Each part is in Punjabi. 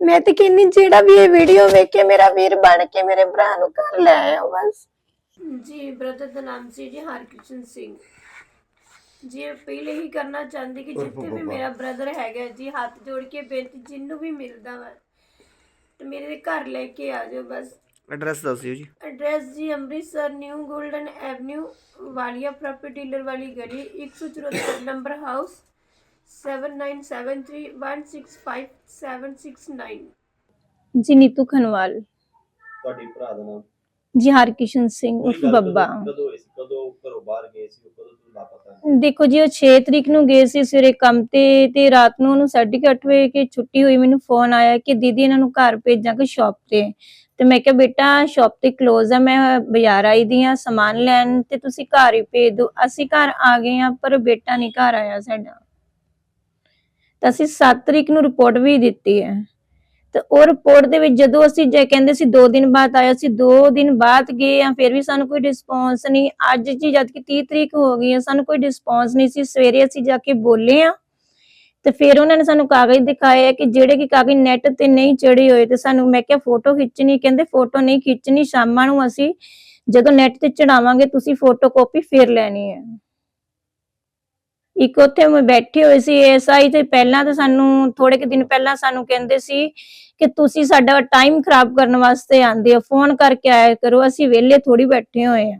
ਮੈਂ ਤੇ ਕਹਿੰਨੀ ਜਿਹੜਾ ਵੀ ਇਹ ਵੀਡੀਓ ਵੇਖ ਕੇ ਮੇਰਾ ਵੀਰ ਬਣ ਕੇ ਮੇਰੇ ਭਰਾ ਨੂੰ ਘਰ ਲੈ ਆਇਆ ਬਸ। ਜੀ ਬ੍ਰਦਰ ਦਾ ਨਾਮ ਸੀ ਜੀ ਹਰਕ੍ਰਿਸ਼ਨ ਸਿੰਘ। ਜੀ ਇਹ ਪਹਿਲੇ ਹੀ ਕਰਨਾ ਚਾਹੁੰਦੀ ਕਿ ਜਿੱਥੇ ਵੀ ਮੇਰਾ ਬ੍ਰਦਰ ਹੈਗਾ ਜੀ ਹੱਥ ਜੋੜ ਕੇ ਬੇਨਤੀ ਜਿੰਨੂੰ ਵੀ ਮਿਲਦਾ ਵਾ ਤੇ ਮੇਰੇ ਘਰ ਲੈ ਕੇ ਆ ਜਾਓ ਬਸ। ਐਡਰੈਸ ਦੱਸ ਦਿਓ ਜੀ। ਐਡਰੈਸ ਜੀ Amritsar new golden avenue Walia property dealer ਵਾਲੀ ਗਲੀ 174 ਨੰਬਰ ਹਾਊਸ 7973165769 ਜੀ ਨੀਤੂ ਖਨਵਾਲ। ਤੁਹਾਡੀ ਭਰਾ ਦਾ ਨਾਮ? ਜੀ ਹਰਕਿਸ਼ਨ ਸਿੰਘ ਉਰਫ ਬੱਬਾ ਕਦੋਂ- ਕਦੋਂ ਹੋਈ ਸੀ ਕਦੋਂ ਉਹ ਘਰੋਂ ਬਾਹਰ ਗਏ ਸੀ ਉਹ ਕਦੋਂ ਤੋਂ ਲਾਪਤਾ ਹੈ? ਦੇਖੋ ਜੀ ਉਹ 6 ਤਰੀਕ ਨੂੰ ਗਏ ਸੀ ਸਵੇਰੇ ਕੰਮ ਤੇ ਤੇ ਰਾਤ ਨੂੰ ਉਹਨੂੰ 8:30 ਵਜੇ ਕਿ ਛੁੱਟੀ ਹੋਈ ਮੈਨੂੰ ਫੋਨ ਆਇਆ ਕਿ ਦੀਦੀ ਇਹਨਾਂ ਨੂੰ ਘਰ ਭੇਜਾਂਗੇ ਸ਼ਾਪ ਤੇ। ਤੇ ਮੈਂ ਕਿਹਾ ਬੇਟਾ ਸ਼ਾਪ ਤੇ ਕਲੋਜ਼ ਆ ਮੈਂ ਬਾਜ਼ਾਰ ਆਈ ਦੀ ਆ ਸਮਾਨ ਲੈਣ ਤੇ ਤੁਸੀਂ ਘਰ ਹੀ ਭੇਜ ਦਿਓ। ਅਸੀਂ ਘਰ ਆ ਗਏ ਆ ਪਰ ਬੇਟਾ ਨਹੀਂ ਘਰ ਆਇਆ ਸਾਡਾ। ਤਾਂ ਅਸੀਂ 7 ਤਰੀਕ ਨੂੰ ਰਿਪੋਰਟ ਵੀ ਦਿੱਤੀ ਹੈ। ਤੇ ਉਹ ਰਿਪੋਰਟ ਦੇ ਵਿੱਚ ਜਦੋਂ ਅਸੀਂ ਜੇ ਕਹਿੰਦੇ ਸੀ 2 ਦਿਨ ਬਾਅਦ ਆਇਆ ਸੀ 2 ਦਿਨ ਬਾਅਦ ਗਏ ਆ ਫਿਰ ਵੀ ਸਾਨੂੰ ਕੋਈ ਰਿਸਪੌਂਸ ਨਹੀਂ। ਅੱਜ ਜੀ ਜਦ ਕਿ 30 ਤਰੀਕ ਹੋ ਗਈ ਹੈ, ਸਾਨੂੰ ਕੋਈ ਰਿਸਪੌਂਸ ਨਹੀਂ ਸੀ। ਸਵੇਰੇ ਅਸੀਂ ਜਾ ਕੇ ਬੋਲੇ ਆ ਤੇ ਫਿਰ ਉਹਨਾਂ ਨੇ ਸਾਨੂੰ ਕਾਗਜ਼ ਦਿਖਾਏ ਕਿ ਜਿਹੜੇ ਕਿ ਕਾਗਜ਼ ਨੈਟ ਤੇ ਨਹੀਂ ਚੜੇ ਹੋਏ ਤੇ ਸਾਨੂੰ ਮੈਂ ਕਿਹਾ ਫੋਟੋ ਖਿੱਚਣੀ, ਕਹਿੰਦੇ ਫੋਟੋ ਨਹੀਂ ਖਿੱਚਣੀ, ਸ਼ਾਮਾਂ ਨੂੰ ਅਸੀਂ ਜਦੋਂ ਨੈਟ ਤੇ ਚੜਾਵਾਂਗੇ ਤੁਸੀਂ ਫੋਟੋ ਕਾਪੀ ਫਿਰ ਲੈਣੀ ਹੈ। ਇੱਕ ਉੱਥੇ ਮੈਂ ਬੈਠੇ ਹੋਏ ਸੀ ਐਸਆਈ ਤੇ ਪਹਿਲਾਂ ਤਾਂ ਸਾਨੂੰ ਥੋੜੇ ਕੁ ਦਿਨ ਪਹਿਲਾਂ ਸਾਨੂੰ ਕਹਿੰਦੇ ਸੀ ਕਿ ਤੁਸੀਂ ਸਾਡਾ ਟਾਈਮ ਖਰਾਬ ਕਰਨ ਵਾਸਤੇ ਆਂਦੇ ਹੋ ਫੋਨ ਕਰਕੇ ਆਇਆ ਕਰੋ ਅਸੀਂ ਵਿਹਲੇ ਥੋੜੀ ਬੈਠੇ ਹੋਏ ਆ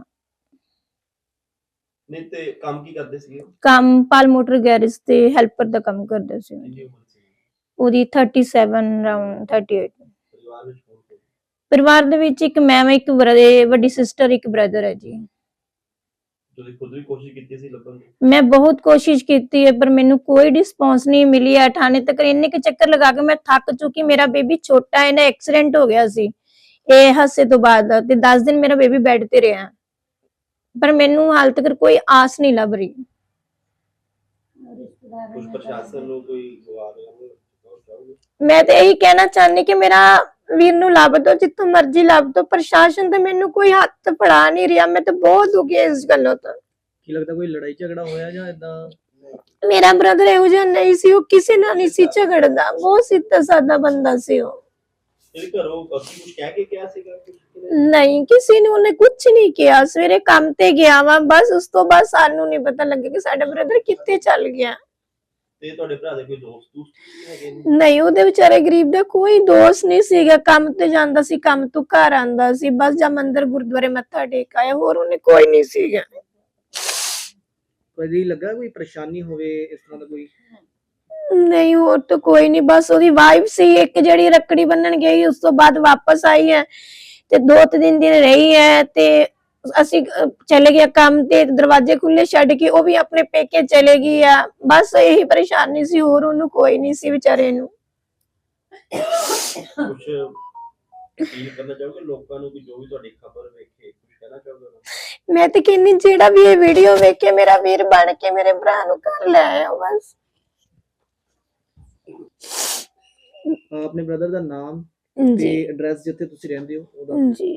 ਨਹੀਂ ਤੇ ਕੰਮ ਕੀ ਕਰਦੇ ਸੀਗੇ? ਕੰਮ ਪਾਲ ਮੋਟਰ ਗੈਰੇਜ ਤੇ ਹੈਲਪਰ ਦਾ ਕੰਮ ਕਰਦੇ ਸੀ। ਸੀ? ਉਹਦੀ 37 ਰਾਉਂਡ 38 ਪਰਿਵਾਰ ਦੇ ਵਿੱਚ ਇੱਕ ਮੈਂ ਇੱਕ ਵੱਡੀ ਸਿਸਟਰ ਇੱਕ ਬ੍ਰਦਰ ਹੈ ਜੀ। ਤੁਸੀਂ ਖੁਦ ਵੀ ਕੋਸ਼ਿਸ਼ ਕੀਤੀ ਸੀ ਲੱਭਣ ਦੀ? ਮੈਂ ਬਹੁਤ ਕੋਸ਼ਿਸ਼ ਕੀਤੀ ਹੈ ਪਰ ਮੈਨੂੰ ਕੋਈ ਰਿਸਪੌਂਸ ਨਹੀਂ ਮਿਲੀ ਹੈ। ਥਾਣੇ ਤੱਕ ਇੰਨੇ ਕੁ ਚੱਕਰ ਲਗਾ ਕੇ ਮੈਂ ਥੱਕ ਚੁੱਕੀ। ਮੇਰਾ ਬੇਬੀ ਛੋਟਾ ਹੈ ਨਾ ਐਕਸੀਡੈਂਟ ਹੋ ਗਿਆ ਸੀ। ਇਹ ਹਾਸੇ ਤੋਂ ਬਾਅਦ ਤੇ 10 ਦਿਨ ਮੇਰਾ ਬੇਬੀ ਬੈੱਡ ਤੇ ਰਿਹਾ। ਪਰ ਮੈਨੂੰ ਹਾਲ ਤੱਕ ਕੋਈ ਆਸ ਨਹੀਂ ਲੱਭ ਰਹੀ। ਕੁਝ ਪ੍ਰਸ਼ਾਸਨ ਨੂੰ ਕੋਈ ਗਵਾਹ ਦੇਣਾ ਚਾਹੋਗੇ ਮੈਂ ਤੇ ਇਹੀ ਕਹਿਣਾ ਚਾਹੁੰਦੀ ਕਿ ਮੇਰਾ ਵੀਰ ਨੂੰ ਲੱਭ ਦੋ ਜਿੱਥੋਂ ਮਰਜ਼ੀ ਲੱਭ ਦੋ ਪ੍ਰਸ਼ਾਸਨ ਤੇ ਮੈਨੂੰ ਕੋਈ ਹੱਥ ਫੜਾ ਨਹੀਂ ਰਿਹਾ ਮੈਂ ਤੇ ਬਹੁਤ ਦੁਖੀ ਹਾਂ ਇਸ ਗੱਲੋਂ ਤੋਂ। ਕੀ ਲੱਗਦਾ ਕੋਈ ਲੜਾਈ ਝਗੜਾ ਹੋਇਆ ਜਾਂ ਇਦਾਂ ਮੇਰਾ ਬ੍ਰਦਰ ਇਹੋ ਜਿਹਾ ਨਹੀਂ ਸੀ ਉਹ ਕਿਸੇ ਨਾਲ ਨਹੀਂ ਸੀ ਝਗੜਦਾ ਬਹੁਤ ਸਿੱਧਾ ਸਾਦਾ ਬੰਦਾ ਸੀ ਉਹ। ਜਿਹੜੇ ਘਰੋਂ ਅਸੀਂ ਕੁਝ ਕਹਿ ਕੇ ਕਿਹਾ ਸੀਗਾ ਕੁਛ ਕਿ ਨਹੀਂ? ਨਹੀਂ ਕਿਸੇ ਨੇ ਉਹਨੇ ਕੁਝ ਨਹੀਂ ਕਿਹਾ ਸਵੇਰੇ ਕੰਮ ਤੇ ਗਿਆ ਵਾ ਬਸ ਉਸ ਤੋਂ ਬਾਅਦ ਸਾਨੂੰ ਨਹੀਂ ਪਤਾ ਲੱਗਿਆ ਕਿ ਸਾਡਾ ਬ੍ਰਦਰ ਕਿੱਥੇ ਚੱਲ ਗਿਆ। ਤੇ ਤੁਹਾਡੇ ਭਰਾ ਦੇ ਕੋਈ ਦੋਸਤ ਦੋਸਤ ਵੀ ਹੈਗੇ ਨੇ? ਨਹੀਂ ਉਹਦੇ ਵਿਚਾਰੇ ਗਰੀਬ ਦਾ ਕੋਈ ਦੋਸਤ ਨਹੀਂ ਸੀਗਾ। ਕੰਮ ਤੇ ਜਾਂਦਾ ਸੀ ਕੰਮ ਤੋਂ ਘਰ ਆਂਦਾ ਸੀ। ਬਸ ਜਾਂ ਮੰਦਰ ਗੁਰਦੁਆਰੇ ਮੱਥਾ ਟੇਕ ਆਇਆ ਹੋਰ ਉਹਨੇ ਕੋਈ ਨਹੀਂ ਸੀਗਾ। ਕਦੀ ਲੱਗਾ ਕੋਈ ਪਰੇਸ਼ਾਨੀ ਹੋਵੇ ਇਸ ਤਰ੍ਹਾਂ ਦਾ ਕੋਈ? ਨਹੀਂ ਹੋਰ ਤਾਂ ਕੋਈ ਨਹੀਂ। ਬਸ ਉਹਦੀ ਵਾਈਫ ਸੀ ਇੱਕ ਜਿਹੜੀ ਰੱਕੜੀ ਬੰਨਣ ਗਈ ਉਸ ਤੋਂ ਬਾਅਦ ਵਾਪਸ ਆਈ ਹੈ ਤੇ ਦੋ ਤਿੰਨ ਦਿਨ ਰਹੀ ਹੈ ਤੇ ਅਸੀਂ ਚਲੇ ਗਏ ਕੰਮ ਤੇ ਦਰਵਾਜ਼ੇ ਖੁੱਲੇ ਛੱਡ ਕੇ ਉਹ ਵੀ ਆਪਣੇ ਪੇਕੇ ਚਲੇ ਗਈ ਆ। ਬਸ ਇਹੀ ਪਰੇਸ਼ਾਨੀ ਸੀ ਹੋਰ ਉਹਨੂੰ ਕੋਈ ਨਹੀਂ ਸੀ ਵਿਚਾਰੇ ਨੂੰ। ਕੁਝ ਅਪੀਲ ਕਰਨਾ ਚਾਹੋਗੇ? ਲੋਕਾਂ ਨੂੰ ਕਿ ਜੋ ਵੀ ਤੁਹਾਡੀ ਖਬਰ ਵੇਖੇ ਕੁਝ ਕਹਿਣਾ ਚਾਹੋਗੇ ਉਹਨਾਂ ਨੂੰ? ਮੈਂ ਤੇ ਕਹਿੰਨੀ ਜਿਹੜਾ ਵੀ ਇਹ ਵੀਡੀਓ ਵੇਖ ਕੇ ਮੇਰਾ ਵੀਰ ਬਣ ਕੇ ਮੇਰੇ ਭਰਾ ਨੂੰ ਘਰ ਲੈ ਆਇਆ ਬਸ। ਆਪਣੇ ਬ੍ਰਦਰ ਦਾ ਨਾਮ ਤੇ ਐਡਰੈਸ ਜਿੱਥੇ ਤੁਸੀਂ ਰਹਿੰਦੇ ਹੋ ਉਹਦਾ। ਜੀ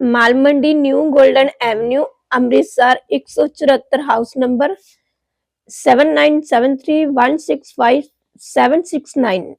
Mal Mandi new golden avenue Amritsar 174 house number 7973165769